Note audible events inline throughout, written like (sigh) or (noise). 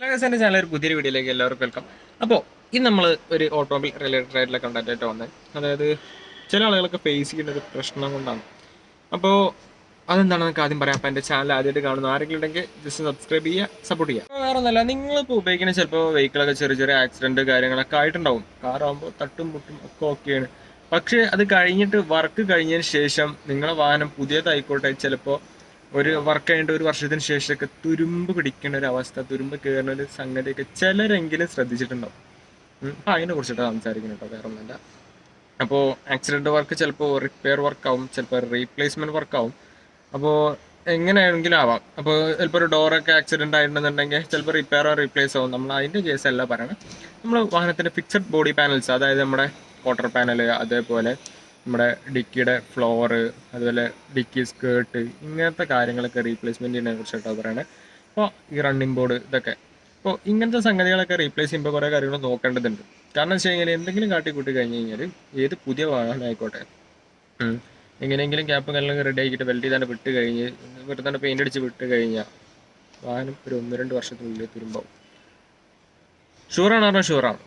എന്റെ ചാനൽ ഒരു പുതിയൊരു വീഡിയോയിലേക്ക് എല്ലാവർക്കും വെൽക്കം അപ്പോൾ ഇന്ന് നമ്മൾ ഒരു ഓട്ടോമൊബൈൽ റിലേറ്റഡ് ആയിട്ടുള്ള കണ്ടന്റ് ആയിട്ട് വന്നത് അതായത് ചില ആളുകളൊക്കെ ഫേസ് ചെയ്യുന്ന ഒരു പ്രശ്നം കൊണ്ടാണ്. അപ്പോൾ അതെന്താണെന്ന് നമുക്ക് ആദ്യം പറയാം? അപ്പോൾ എന്റെ ചാനൽ ആദ്യമായിട്ട് കാണുന്ന ആരെങ്കിലും ഉണ്ടെങ്കിൽ ജസ്റ്റ് സബ്സ്ക്രൈബ് ചെയ്യുക സപ്പോർട്ട് ചെയ്യുക. വേറെ ഒന്നല്ല നിങ്ങളിപ്പോൾ ഉപയോഗിക്കുന്ന ചിലപ്പോൾ വെഹിക്കിളൊക്കെ ചെറിയ ചെറിയ ആക്സിഡന്റ് കാര്യങ്ങളൊക്കെ ആയിട്ടുണ്ടാവും. കാറാകുമ്പോൾ തട്ടും മുട്ടും ഒക്കെ ഓക്കെയാണ് പക്ഷേ അത് കഴിഞ്ഞിട്ട് വർക്ക് കഴിഞ്ഞതിന് ശേഷം നിങ്ങളുടെ വാഹനം പുതിയതായിക്കോട്ടെ ചിലപ്പോൾ ഒരു വർക്ക് കഴിഞ്ഞിട്ട് ഒരു വർഷത്തിന് ശേഷമൊക്കെ തുരുമ്പ് പിടിക്കേണ്ട ഒരു അവസ്ഥ തുരുമ്പ് കയറുന്ന ഒരു സംഗതിയൊക്കെ ചിലരെങ്കിലും ശ്രദ്ധിച്ചിട്ടുണ്ടാവും. അപ്പം അതിനെ കുറിച്ചിട്ടാണ് സംസാരിക്കുന്നത് കേട്ടോ വേറെ ഒന്നല്ല അപ്പോൾ ആക്സിഡന്റ് വർക്ക് ചിലപ്പോൾ റിപ്പയർ വർക്കാവും ചിലപ്പോൾ റീപ്ലേസ്മെന്റ് വർക്കാവും അപ്പോൾ എങ്ങനെയാണെങ്കിലും ആവാം. അപ്പോൾ ചിലപ്പോൾ ഒരു ഡോറൊക്കെ ആക്സിഡന്റ് ആയിട്ടുണ്ടെന്നുണ്ടെങ്കിൽ ചിലപ്പോൾ റിപ്പയറോ റീപ്ലേസ് ആവും. നമ്മൾ അതിന്റെ കേസ് അല്ല പറയണം. നമ്മൾ വാഹനത്തിന്റെ ഫിക്സഡ് ബോഡി പാനൽസ് അതായത് നമ്മുടെ ക്വാർട്ടർ പാനൽ അതേപോലെ നമ്മുടെ ഡിക്കിയുടെ ഫ്ലോറ് അതുപോലെ ഡിക്കി സ്കേർട്ട് ഇങ്ങനത്തെ കാര്യങ്ങളൊക്കെ റീപ്ലേസ്മെന്റ് ചെയ്യുന്നതിനെ കുറിച്ചിട്ടാണ് പറയുന്നത് അപ്പോൾ ഈ റണ്ണിങ് ബോർഡ് ഇതൊക്കെ. അപ്പോൾ ഇങ്ങനത്തെ സംഗതികളൊക്കെ റീപ്ലേസ് ചെയ്യുമ്പോൾ കുറേ കാര്യങ്ങൾ നോക്കേണ്ടതുണ്ട്. കാരണം വെച്ച് കഴിഞ്ഞാൽ എന്തെങ്കിലും കാട്ടിക്കൂട്ടി കഴിഞ്ഞ് കഴിഞ്ഞാൽ ഏത് പുതിയ വാഹനം ആയിക്കോട്ടെ ഉം. എങ്ങനെയെങ്കിലും ക്യാപ്പും കാര്യങ്ങളൊക്കെ റെഡി ആക്കിയിട്ട് വെൽഡ് ചെയ്താണ്ട് വിട്ട് കഴിഞ്ഞ് വെറുതെ തന്നെ പെയിന്റ് അടിച്ച് വിട്ട് കഴിഞ്ഞാൽ വാഹനം ഒരു ഒന്ന് രണ്ട് വർഷത്തിനുള്ളിൽ തുരുമ്പാവും. ഷുവറാണ് പറഞ്ഞാൽ ഷുവറാണ്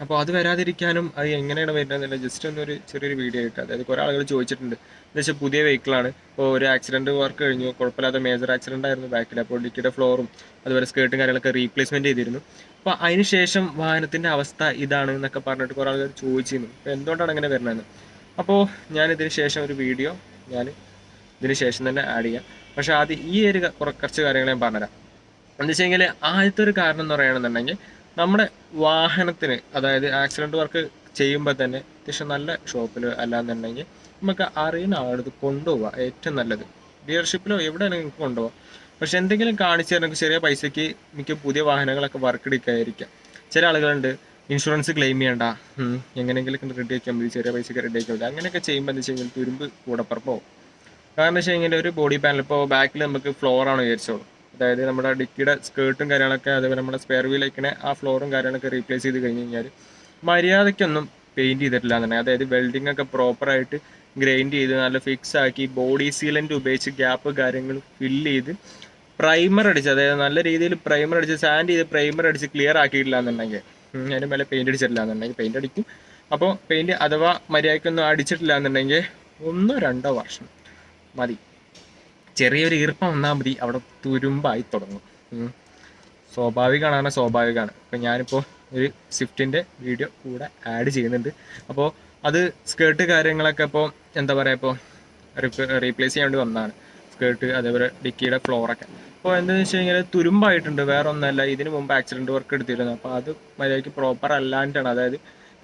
അപ്പോൾ അത് വരാതിരിക്കാനും അത് എങ്ങനെയാണ് വരുന്നതെന്നില്ല ജസ്റ്റ് ഒന്നൊരു ചെറിയൊരു വീഡിയോ ആയിട്ട്. അതായത് കുറേ ആളുകൾ ചോദിച്ചിട്ടുണ്ട്. എന്ന് വെച്ചാൽ പുതിയ വെഹിക്കിളാണ് ഇപ്പോൾ ഒരു ആക്സിഡന്റ് വർക്ക് കഴിഞ്ഞു. കുഴപ്പമില്ലാത്ത മേജർ ആക്സിഡന്റ് ആയിരുന്നു ബാക്കിൽ അപ്പോൾ ഡിക്കിയുടെ ഫ്ലോറും അതുപോലെ സ്കേർട്ടും കാര്യങ്ങളൊക്കെ റീപ്ലേസ്മെന്റ് ചെയ്തിരുന്നു. അപ്പോൾ അതിന് ശേഷം വാഹനത്തിന്റെ അവസ്ഥ ഇതാണ് എന്നൊക്കെ പറഞ്ഞിട്ട് കുറേ ആളുകൾ ചോദിച്ചിരുന്നു. അപ്പോൾ എന്തുകൊണ്ടാണ് അങ്ങനെ വരുന്നതെന്ന്? അപ്പോൾ ഞാൻ ഇതിന് ശേഷം ഒരു വീഡിയോ ഞാൻ ഇതിന് ശേഷം തന്നെ ആഡ് ചെയ്യാം. പക്ഷേ ആദ്യം ഈ ഒരു കുറ- കുറച്ച് കാര്യങ്ങൾ ഞാൻ പറഞ്ഞുതരാം. എന്താ വെച്ച് ആദ്യത്തെ ഒരു കാരണം എന്ന് പറയുകയാണെന്നുണ്ടെങ്കിൽ നമ്മുടെ വാഹനത്തിന് അതായത് ആക്സിഡന്റ് വർക്ക് ചെയ്യുമ്പോൾ തന്നെ അത്യാവശ്യം നല്ല ഷോപ്പിൽ അല്ലാന്നുണ്ടെങ്കിൽ നമുക്ക് അറിയുന്ന ആളത് കൊണ്ടുപോവാം ഏറ്റവും നല്ലത്. ഡീലർഷിപ്പിലോ എവിടെ നിങ്ങൾക്ക് കൊണ്ടുപോകാം പക്ഷെ എന്തെങ്കിലും കാണിച്ചു തരുന്ന ചെറിയ പൈസയ്ക്ക് മിക്ക പുതിയ വാഹനങ്ങളൊക്കെ വർക്ക് എടുക്കാതിരിക്കാം. ചില ആളുകളുണ്ട് ഇൻഷുറൻസ് ക്ലെയിം ചെയ്യണ്ട എങ്ങനെയെങ്കിലും റെഡി ആക്കിയാൽ മതി ചെറിയ പൈസയ്ക്ക് റെഡി ആക്കിയാൽ മതി അങ്ങനെയൊക്കെ ചെയ്യുമ്പോൾ എന്താ വെച്ച് കഴിഞ്ഞാൽ തുരുമ്പ് കൂടപ്പുറപ്പാവും കാരണം വെച്ച് കഴിഞ്ഞാൽ ഒരു ബോഡി പാനൽ ഇപ്പോൾ ബാക്കിൽ നമുക്ക് ഫ്ലോർ ആണ് വിചാരിച്ചോളൂ. അതായത് നമ്മുടെ ഡിക്കിയുടെ സ്കേർട്ടും കാര്യങ്ങളൊക്കെ അതേപോലെ നമ്മുടെ സ്പെയർ വീലേക്കിനെ ആ ഫ്ലോറും കാര്യങ്ങളൊക്കെ റീപ്ലേസ് ചെയ്ത് കഴിഞ്ഞ് കഴിഞ്ഞാൽ മര്യാദയ്ക്കൊന്നും പെയിന്റ് ചെയ്തിട്ടില്ല എന്നുണ്ടെങ്കിൽ അതായത് വെൽഡിംഗ് ഒക്കെ പ്രോപ്പറായിട്ട് ഗ്രൈൻഡ് ചെയ്ത് നല്ല ഫിക്സ് ആക്കി ബോഡി സീലന്റ് ഉപയോഗിച്ച് ഗ്യാപ്പ് കാര്യങ്ങൾ ഫില്ല് ചെയ്ത് പ്രൈമർ അടിച്ച് അതായത് നല്ല രീതിയിൽ പ്രൈമർ അടിച്ച് സാൻഡ് ചെയ്ത് പ്രൈമർ അടിച്ച് ക്ലിയർ ആക്കിയിട്ടില്ല എന്നുണ്ടെങ്കിൽ അതിന്റെ മേലെ പെയിന്റ് അടിച്ചിട്ടില്ല എന്നുണ്ടെങ്കിൽ പെയിന്റ് അടിക്കും. അപ്പോൾ പെയിന്റ് അഥവാ മര്യാദയ്ക്കൊന്നും അടിച്ചിട്ടില്ല എന്നുണ്ടെങ്കിൽ ഒന്നോ രണ്ടോ വർഷം മതി. ചെറിയൊരു ഈർപ്പം വന്നാൽ മതി. അവിടെ തുരുമ്പായി തുടങ്ങും. സ്വാഭാവികമാണ് അങ്ങനെ സ്വാഭാവികമാണ്. ഇപ്പം ഞാനിപ്പോൾ ഒരു സ്വിഫ്റ്റിന്റെ വീഡിയോ കൂടെ ആഡ് ചെയ്യുന്നുണ്ട്. അപ്പോൾ അത് സ്കേർട്ട് കാര്യങ്ങളൊക്കെ ഇപ്പോൾ എന്താ പറയുക ഇപ്പോൾ റീപ്ലേസ് ചെയ്യാൻ വേണ്ടി വന്നതാണ്. സ്കേർട്ട് അതേപോലെ ഡിക്കിയുടെ ഫ്ലോറൊക്കെ. അപ്പോൾ എന്താണെന്ന് വെച്ച് കഴിഞ്ഞാൽ തുരുമ്പായിട്ടുണ്ട് വേറെ ഒന്നല്ല ഇതിന് മുമ്പ് ആക്സിഡന്റ് വർക്ക് എടുത്തിരുന്നു. അപ്പോൾ അത് മര്യാദയ്ക്ക് പ്രോപ്പർ അല്ലാണ്ടാണ് അതായത്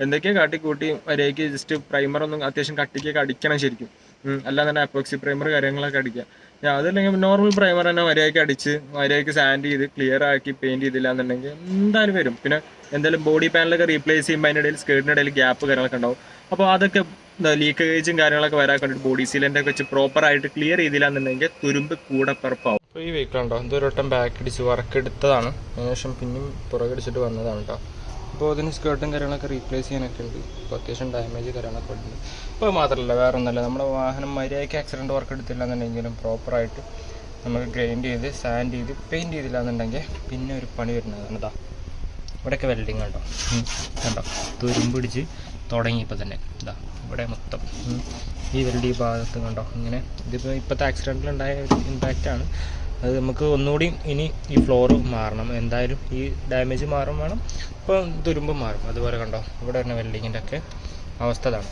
എന്തൊക്കെയോ കാട്ടിക്കൂട്ടി? വരയ്ക്ക് ജസ്റ്റ് പ്രൈമർ ഒന്നും അത്യാവശ്യം കട്ടിക്കൊക്കെ അടിക്കണം ശരിക്കും. അല്ലാതെ അപ്പോക്സി പ്രൈമർ കാര്യങ്ങളൊക്കെ അടിക്കുക. അതല്ലെങ്കിൽ നോർമൽ പ്രൈമർ തന്നെ വരയൊക്കെ അടിച്ച് വരയൊക്കെ സാൻഡ് ചെയ്ത് ക്ലിയർ ആക്കി പെയിന്റ് ചെയ്തില്ല എന്നുണ്ടെങ്കിൽ എന്തായാലും വരും. പിന്നെ എന്തായാലും ബോഡി പാനലൊക്കെ റീപ്ലേസ് ചെയ്യുമ്പോൾ അതിന്റെ ഇടയിൽ സ്കേർട്ടിന്റെ ഇടയിൽ ഗ്യാപ്പ് കാര്യങ്ങളൊക്കെ ഉണ്ടാവും. അപ്പോൾ അതൊക്കെ ലീക്കേജും കാര്യങ്ങളൊക്കെ വരാൻ കണ്ടിട്ട് ബോഡി സീലന്റ് ഒക്കെ വെച്ച് പ്രോപ്പർ ആയിട്ട് ക്ലിയർ ചെയ്തില്ല എന്നുണ്ടെങ്കിൽ തുരുമ്പ് കൂടെ പിറപ്പാവും അപ്പോൾ ഈ വെഹിക്കിൾ ഉണ്ടോ? എന്തോ ഒരു വട്ടം ബാക്ക് അടിച്ച് വർക്ക് എടുത്തതാണ് അതിനുശേഷം പിന്നെയും പുറകടിച്ചിട്ട് വന്നതാണ് കേട്ടോ. അപ്പോൾ അതിന് സ്കേർട്ടും കാര്യങ്ങളൊക്കെ റീപ്ലേസ് ചെയ്യാനൊക്കെ ഉണ്ട്. അപ്പോൾ അത്യാവശ്യം ഡാമേജ് കാര്യങ്ങളൊക്കെ ഉണ്ട്. ഇപ്പോൾ മാത്രമല്ല വേറെ ഒന്നുമല്ല. നമ്മുടെ വാഹനം മര്യാദയ്ക്ക് ആക്സിഡന്റ് വർക്ക് എടുത്തില്ല എന്നുണ്ടെങ്കിലും പ്രോപ്പറായിട്ട് നമുക്ക് ഗ്രൈൻഡ് ചെയ്ത് സാൻഡ് ചെയ്ത് പെയിന്റ് ചെയ്തില്ല എന്നുണ്ടെങ്കിൽ പിന്നെ ഒരു പണി വരുന്നതാണ് ഇതാ ഇവിടെയൊക്കെ വെൽഡിങ് കണ്ടോ? കണ്ടോ? തുരുമ്പിടിച്ച് തുടങ്ങി ഇപ്പോൾ തന്നെ. ഇതാ ഇവിടെ മൊത്തം. ഈ വെൽഡ് ഈ ഭാഗത്ത് കണ്ടോ? ഇങ്ങനെ ഇതിപ്പോൾ ഇപ്പോഴത്തെ ആക്സിഡന്റിലുണ്ടായ ഒരു ഇമ്പാക്റ്റാണ് അത് നമുക്ക് ഒന്നുകൂടി ഇനി ഈ ഫ്ലോറ് മാറണം. എന്തായാലും ഈ ഡാമേജ് മാറും വേണം. അപ്പോൾ തുരുമ്പ് മാറും. അതുപോലെ കണ്ടോ ഇവിടെ തന്നെ വെൽഡിങ്ങിന്റെ ഒക്കെ അവസ്ഥ അതാണ്.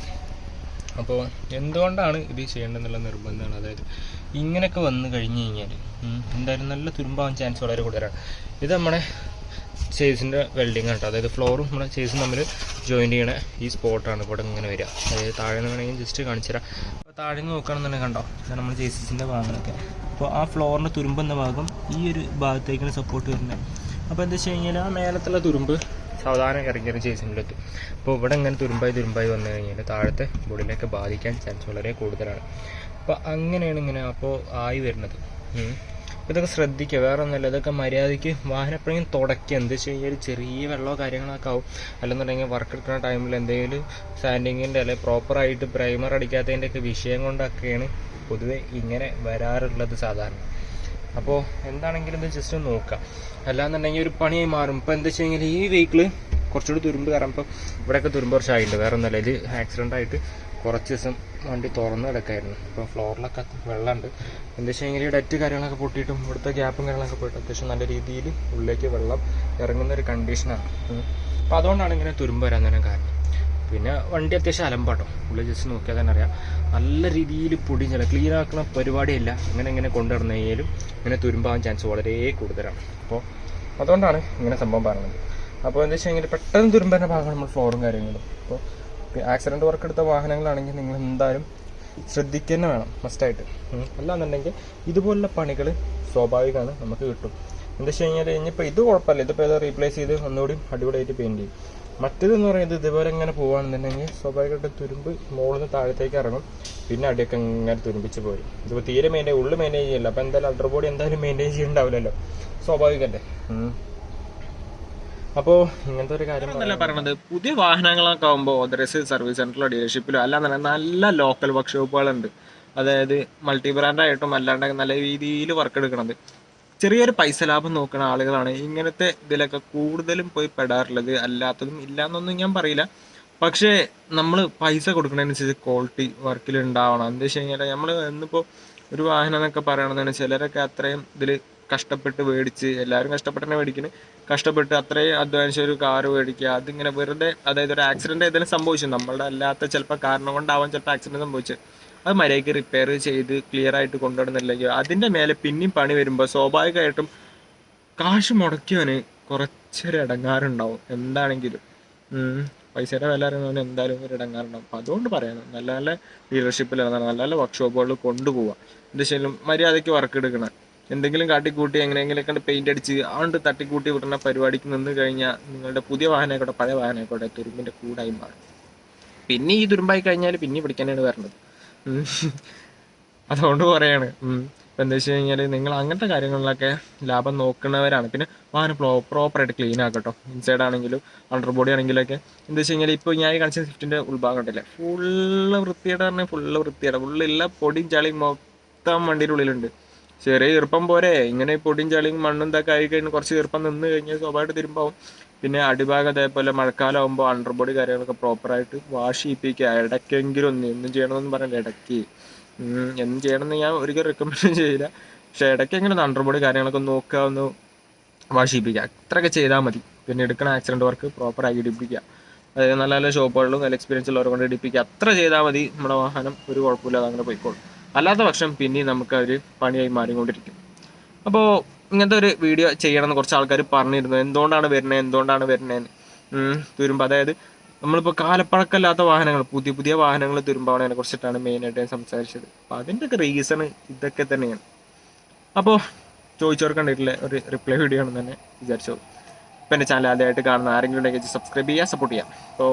അപ്പോൾ എന്തുകൊണ്ടാണ് ഇത് ചെയ്യേണ്ടതെന്നുള്ള നിർബന്ധമാണ്. അതായത് ഇങ്ങനെയൊക്കെ വന്നു കഴിഞ്ഞ് കഴിഞ്ഞാൽ എന്തായാലും നല്ല തുരുമ്പാവാൻ ചാൻസ് വളരെ കൂടുതലാണ്. ഇത് നമ്മുടെ ചേസിന്റെ വെൽഡിങ് കേട്ടോ. അതായത് ഫ്ലോറും നമ്മുടെ ചേസും തമ്മിൽ ജോയിൻ ചെയ്യണ ഈ സ്പോട്ടാണ് ഇവിടെ ഇങ്ങനെ വരിക. അതായത് താഴെ നിന്ന് വേണമെങ്കിൽ ജസ്റ്റ് കാണിച്ചു തരാം അപ്പോൾ താഴെ നിന്ന് നോക്കുകയാണെന്നുണ്ടെങ്കിൽ കണ്ടോ നമ്മൾ ചേസിന്റെ ഭാഗങ്ങളൊക്കെ. അപ്പോൾ ആ ഫ്ലോറിന്റെ തുരുമ്പെന്ന ഭാഗം ഈ ഒരു ഭാഗത്തേക്കാണ് സപ്പോർട്ട് വരുന്നത്. അപ്പോൾ എന്താ വെച്ച് കഴിഞ്ഞാൽ ആ മേലത്തുള്ള തുരുമ്പ് സാധാരണ സാവധാനം ഇറങ്ങിയൊരു ചേസിനിലെത്തും അപ്പോൾ ഇവിടെ ഇങ്ങനെ തുരുമ്പായി തുരുമ്പായി വന്നു കഴിഞ്ഞാൽ താഴത്തെ ബോഡിയിലേക്ക് ബാധിക്കാൻ ചാൻസ് വളരെ കൂടുതലാണ്. അപ്പോൾ അങ്ങനെയാണ് ഇങ്ങനെ അപ്പോൾ ആയി വരുന്നത്. ഇതൊക്കെ ശ്രദ്ധിക്കുക. വേറെ ഒന്നുമില്ല ഇതൊക്കെ മര്യാദയ്ക്ക് വാഹനം എപ്പോഴെങ്കിലും തുടക്കുക. എന്താ വെച്ച് കഴിഞ്ഞാൽ ചെറിയ വെള്ളമോ കാര്യങ്ങളൊക്കെ ആവും. അല്ലെന്നുണ്ടെങ്കിൽ വർക്ക് എടുക്കുന്ന ടൈമിൽ എന്തെങ്കിലും സാൻഡിങ്ങിന്റെ അല്ലെങ്കിൽ പ്രോപ്പറായിട്ട് പ്രൈമർ അടിക്കാത്തതിന്റെയൊക്കെ വിഷയം കൊണ്ടൊക്കെയാണ് പൊതുവെ ഇങ്ങനെ വരാറുള്ളത് സാധാരണ. അപ്പോൾ എന്താണെങ്കിലും ഇത് ജസ്റ്റ് ഒന്ന് നോക്കാം. അല്ലാന്നുണ്ടെങ്കിൽ ഒരു പണിയായി മാറും. ഇപ്പോൾ എന്താ വെച്ച് ഈ വെഹിക്കിൾ കുറച്ചുകൂടി തുരുമ്പ് കാരണം ഇപ്പം ഇവിടെയൊക്കെ തുരുമ്പ് കുറച്ചായിട്ടുണ്ട്. വേറെ ഒന്നല്ല ഇത് ആക്സിഡന്റ് ആയിട്ട് കുറച്ച് ദിവസം വണ്ടി തുറന്ന് കിടക്കായിരുന്നു. ഇപ്പോൾ ഫ്ലോറിലൊക്കെ വെള്ളമുണ്ട്. എന്താ വെച്ച് കഴിഞ്ഞാൽ ഡറ്റ് കാര്യങ്ങളൊക്കെ പൊട്ടിയിട്ടും ഇവിടുത്തെ ഗ്യാപ്പും കാര്യങ്ങളൊക്കെ പോയിട്ട് അത്യാവശ്യം നല്ല രീതിയിൽ ഉള്ളിലേക്ക് വെള്ളം ഇറങ്ങുന്ന ഒരു കണ്ടീഷനാണ് അപ്പോൾ അതുകൊണ്ടാണ് ഇങ്ങനെ തുരുമ്പ് വരാൻ തന്നെ കാരണം. പിന്നെ വണ്ടി അത്യാവശ്യം അലമ്പാട്ടോ. ഉള്ളിൽ ജസ്റ്റ് നോക്കിയാൽ തന്നെ അറിയാം. നല്ല രീതിയിൽ പൊടിയും ചില ക്ലീൻ ആക്കുന്ന പരിപാടിയില്ല. ഇങ്ങനെ ഇങ്ങനെ കൊണ്ടുവരുന്ന കഴിഞ്ഞാലും ഇങ്ങനെ തുരുമ്പാകാൻ ചാൻസ് വളരെ കൂടുതലാണ്. അപ്പോൾ അതുകൊണ്ടാണ് ഇങ്ങനെ സംഭവം പറയുന്നത് അപ്പോൾ എന്താ വെച്ച് കഴിഞ്ഞാൽ പെട്ടെന്ന് തുരുമ്പേന്റെ ഭാഗമാണ് നമ്മൾ ഫ്ലോറും കാര്യങ്ങളും. അപ്പോൾ ആക്സിഡന്റ് വർക്ക് എടുത്ത വാഹനങ്ങളാണെങ്കിൽ നിങ്ങൾ എന്തായാലും ശ്രദ്ധിക്കുക തന്നെ വേണം മസ്റ്റായിട്ട് അല്ലാന്നുണ്ടെങ്കിൽ ഇതുപോലുള്ള പണികൾ സ്വാഭാവികമാണ് നമുക്ക് കിട്ടും. എന്താ വെച്ച് കഴിഞ്ഞാൽ ഇനിയിപ്പോൾ ഇത് കുഴപ്പമില്ല. ഇതിപ്പോൾ ഇത് റീപ്ലേസ് ചെയ്ത് ഒന്നുകൂടി അടിപൊളിയായിട്ട് പെയിന്റ് ചെയ്യും. മറ്റേതെന്ന് പറയുന്നത് ഇതുപോലെ ഇങ്ങനെ പോവുകയാണെന്നുണ്ടെങ്കിൽ സ്വാഭാവികമായിട്ട് തുരുമ്പ് മുകളിൽ നിന്ന് താഴത്തേക്ക് ഇറങ്ങും. പിന്നെ അടിയൊക്കെ ഇങ്ങനെ തുരുമ്പിച്ച് പോരും. ഇതിപ്പോൾ തീരെ മെയിന്റെയിൻ ഉള്ളിൽ മെയിന്റെയിൻ ചെയ്യില്ല. അപ്പോൾ എന്തായാലും അണ്ടർ ബോഡി എന്തായാലും മെയിന്റെയിൻ ചെയ്യണ്ടാവില്ലല്ലോ. സ്വാഭാവികമല്ലേ അപ്പോ ഇങ്ങനത്തെ ഒരു കാര്യം പറയണത്? പുതിയ വാഹനങ്ങളൊക്കെ ആകുമ്പോൾ ഓതറൈസ് സർവീസ് സെന്ററിലോ ഡീലർഷിപ്പിലോ അല്ല നല്ല ലോക്കൽ വർക്ക്ഷോപ്പുകളുണ്ട് അതായത് മൾട്ടി ബ്രാൻഡ് ആയിട്ടും നല്ല രീതിയിൽ വർക്ക് എടുക്കണത്. ചെറിയൊരു പൈസ ലാഭം നോക്കുന്ന ആളുകളാണ്. ഇങ്ങനത്തെ ഇതിലൊക്കെ കൂടുതലും പോയി പെടാറുള്ളത്. അല്ലാത്തതും ഇല്ലാന്നൊന്നും ഞാൻ പറയില്ല. പക്ഷേ നമ്മൾ പൈസ കൊടുക്കുന്നതിനനുസരിച്ച് ക്വാളിറ്റി വർക്കിൽ ഉണ്ടാവണം എന്താ വെച്ച് കഴിഞ്ഞാൽ നമ്മൾ ഇന്നിപ്പോൾ ഒരു വാഹനം എന്നൊക്കെ പറയണതാണ്. ചിലരൊക്കെ അത്രയും ഇതിൽ കഷ്ടപ്പെട്ട് മേടിച്ച് എല്ലാവരും കഷ്ടപ്പെട്ട് തന്നെ മേടിക്കുന്നത് കഷ്ടപ്പെട്ട് അത്രയും അധ്വാനിച്ച ഒരു കാറ് മേടിക്കുക അതിങ്ങനെ വെറുതെ അതായത് ഒരു ആക്സിഡന്റ് ഏതെങ്കിലും സംഭവിച്ചു. നമ്മളുടെ അല്ലാത്ത ചിലപ്പോൾ കാരണം കൊണ്ടാവാൻ ചിലപ്പോൾ ആക്സിഡന്റ് സംഭവിച്ചത്. അത് മര്യാദയ്ക്ക് റിപ്പയർ ചെയ്ത് ക്ലിയർ ആയിട്ട് കൊണ്ടുവരുന്നില്ലെങ്കിൽ അതിന്റെ മേലെ പിന്നെയും പണി വരുമ്പോൾ സ്വാഭാവികമായിട്ടും കാശ് മുടക്കിയവന് കുറച്ചൊരു ഇടങ്ങാറുണ്ടാവും. എന്താണെങ്കിലും. പൈസയുടെ വില അറിയുന്നവന് എന്തായാലും ഒരു ഇടങ്ങാറുണ്ടാവും. അപ്പം അതുകൊണ്ട് പറയണം. നല്ല നല്ല ഡീലർഷിപ്പിൽ നല്ല നല്ല വർക്ക്ഷോപ്പുകളിൽ കൊണ്ടുപോവുക എന്താ മര്യാദയ്ക്ക് വർക്ക് എടുക്കണം. എന്തെങ്കിലും കാട്ടിക്കൂട്ടി എങ്ങനെയെങ്കിലൊക്കെ പെയിന്റ് അടിച്ച് അതുകൊണ്ട് തട്ടിക്കൂട്ടി വിടുന്ന പരിപാടിക്ക് നിന്ന് കഴിഞ്ഞാൽ നിങ്ങളുടെ പുതിയ വാഹനമായിക്കോട്ടെ പഴയ വാഹനമായിക്കോട്ടെ തുരുമ്പിന്റെ കൂടായി മാറും പിന്നെ ഈ തുരുമ്പായി കഴിഞ്ഞാൽ പിന്നെ പിടിക്കാനാണ് ഉം. (laughs) അതുകൊണ്ട് പറയാണ്. ഇപ്പം എന്താ വെച്ച് കഴിഞ്ഞാൽ നിങ്ങൾ അങ്ങനത്തെ കാര്യങ്ങളിലൊക്കെ ലാഭം നോക്കുന്നവരാണ്. പിന്നെ വാഹനം പ്രോ പ്രോപ്പറായിട്ട് ക്ലീൻ ആക്കട്ടോ. ഇൻസൈഡ് ആണെങ്കിലും അണ്ടർ ബോഡി ആണെങ്കിലൊക്കെ എന്താ വെച്ച് കഴിഞ്ഞാൽ ഇപ്പോൾ ഞാൻ കാണിച്ച സ്വിഫ്റ്റിന്റെ ഉൾഭാഗം ഉണ്ടല്ലേ ഫുള്ള് വൃത്തിയുടെ പറഞ്ഞാൽ ഫുള്ള് വൃത്തിയായിട്ട് ഫുള്ള് എല്ലാ പൊടിയും ചളിയും മൊത്തം വണ്ടിയുടെ ഉള്ളിലുണ്ട്. ചെറിയ ഈർപ്പം പോരെ. ഇങ്ങനെ പൊടിയും ചളിയും മണ്ണും ഇതൊക്കെ ആയി കുറച്ച് ഈർപ്പം നിന്ന് കഴിഞ്ഞാൽ സ്വാഭാവികമായിട്ട് തിരുമ്പാവും. പിന്നെ അടിഭാഗം അതേപോലെ മഴക്കാലം ആകുമ്പോൾ അണ്ടർബോഡി കാര്യങ്ങളൊക്കെ പ്രോപ്പറായിട്ട് വാഷ് ചെയ്യിപ്പിക്കുക. ഇടയ്ക്കെങ്കിലും ഒന്ന് എന്നും ചെയ്യണമെന്ന് പറഞ്ഞില്ല. ഇടയ്ക്ക് എന്നും ചെയ്യണമെന്ന് ഞാൻ ഒരിക്കലും റെക്കമെൻഡ് ചെയ്യില്ല. പക്ഷെ ഇടയ്ക്കെങ്കിലും അണ്ടർ ബോഡി കാര്യങ്ങളൊക്കെ ഒന്ന് നോക്കുക ഒന്ന് വാഷ് ചെയ്യിപ്പിക്കുക. അത്രയൊക്കെ ചെയ്താൽ മതി. പിന്നെ എടുക്കണ ആക്സിഡന്റ് വർക്ക് പ്രോപ്പറായി ഇടിപ്പിക്കുക. അതായത് നല്ല നല്ല ഷോപ്പുകളിലും നല്ല എക്സ്പീരിയൻസ് ഉള്ളവരെ കൊണ്ട് ഇടിപ്പിക്കുക. അത്ര ചെയ്താൽ മതി. നമ്മുടെ വാഹനം ഒരു കുഴപ്പമില്ലാതെ അങ്ങനെ പോയിക്കോളും. അല്ലാത്ത പക്ഷം പിന്നെയും നമുക്ക് അവർ പണിയായി മാറിക്കൊണ്ടിരിക്കും. അപ്പോൾ ഇങ്ങനത്തെ ഒരു വീഡിയോ ചെയ്യണമെന്ന് കുറച്ച് ആൾക്കാർ പറഞ്ഞിരുന്നു. എന്തുകൊണ്ടാണ് വരുന്നത് എന്തുകൊണ്ടാണ് വരുന്നതെന്ന് തുരുമ്പ്. അതായത് നമ്മളിപ്പോൾ കാലപ്പഴക്കമില്ലാത്ത വാഹനങ്ങൾ പുതിയ പുതിയ വാഹനങ്ങൾ തുരുമ്പാവണതിനെ കുറിച്ചിട്ടാണ് മെയിനായിട്ട് ഞാൻ സംസാരിച്ചത്. അപ്പോൾ അതിന്റെയൊക്കെ റീസൺ ഇതൊക്കെ തന്നെയാണ്. അപ്പോൾ ചോദിച്ചവർ ഒരു റിപ്ലൈ വീഡിയോ ആണെന്ന് തന്നെ വിചാരിച്ചു. ഇപ്പം എന്റെ ചാനൽ ആദ്യമായിട്ട് കാണുന്ന ആരെങ്കിലും ഉണ്ടെങ്കിൽ സബ്സ്ക്രൈബ് ചെയ്യുക സപ്പോർട്ട് ചെയ്യാം അപ്പോൾ